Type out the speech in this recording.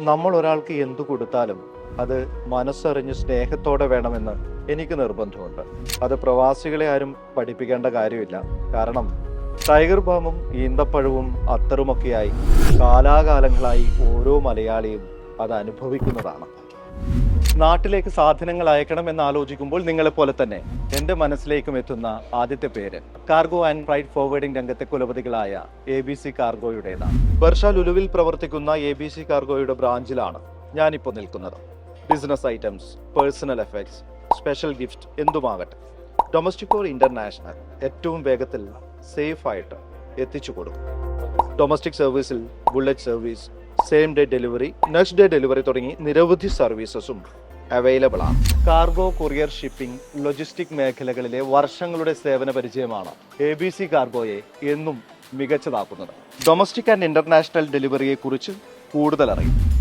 നമ്മൾ ഒരാൾക്ക് എന്തു കൊടുത്താലും അത് മനസ്സറിഞ്ഞ് സ്നേഹത്തോടെ വേണമെന്ന് എനിക്ക് നിർബന്ധമുണ്ട്. അത് പ്രവാസികളെ ആരും പഠിപ്പിക്കേണ്ട കാര്യമില്ല. കാരണം ടൈഗർ ബാമും ഈന്തപ്പഴവും അത്തറുമൊക്കെയായി കാലാകാലങ്ങളായി ഓരോ മലയാളിയും അത് അനുഭവിക്കുന്നതാണ്. നാട്ടിലേക്ക് സാധനങ്ങൾ അയക്കണം എന്ന് ആലോചിക്കുമ്പോൾ നിങ്ങളെ പോലെ തന്നെ എന്റെ മനസ്സിലേക്കും എത്തുന്ന ആദ്യത്തെ പേര് കാർഗോ ആൻഡ് ഫ്രൈറ്റ് ഫോർവേഡിംഗ് രംഗത്തെ കുലപതികളായ എ ബി സി കാർഗോയുടേതാണ്. ബർഷ ലുലുവിൽ പ്രവർത്തിക്കുന്ന എ ബി സി കാർഗോയുടെ ബ്രാഞ്ചിലാണ് ഞാനിപ്പോൾ നിൽക്കുന്നത്. Business items personal effects special gift എന്തുമാകട്ടെ. Domestic or international ഏറ്റവും വേഗത്തിൽ സേഫായിട്ട് എത്തിച്ചു കൊടുക്കും. ഡൊമസ്റ്റിക് സർവീസിൽ bullet service same day delivery next day delivery തുടങ്ങി നിരവധി സർവീസസും അവൈലബിൾ ആണ്. കാർഗോ കൊറിയർ ഷിപ്പിംഗ് ലോജിസ്റ്റിക് മേഖലകളിലെ വർഷങ്ങളുടെ സേവന പരിചയമാണ് എ ബി സി കാർഗോയെ എന്നും മികച്ചതാക്കുന്നത്. ഡൊമസ്റ്റിക് ആൻഡ് ഇന്റർനാഷണൽ ഡെലിവറിയെ കുറിച്ച് കൂടുതൽ അറിയും.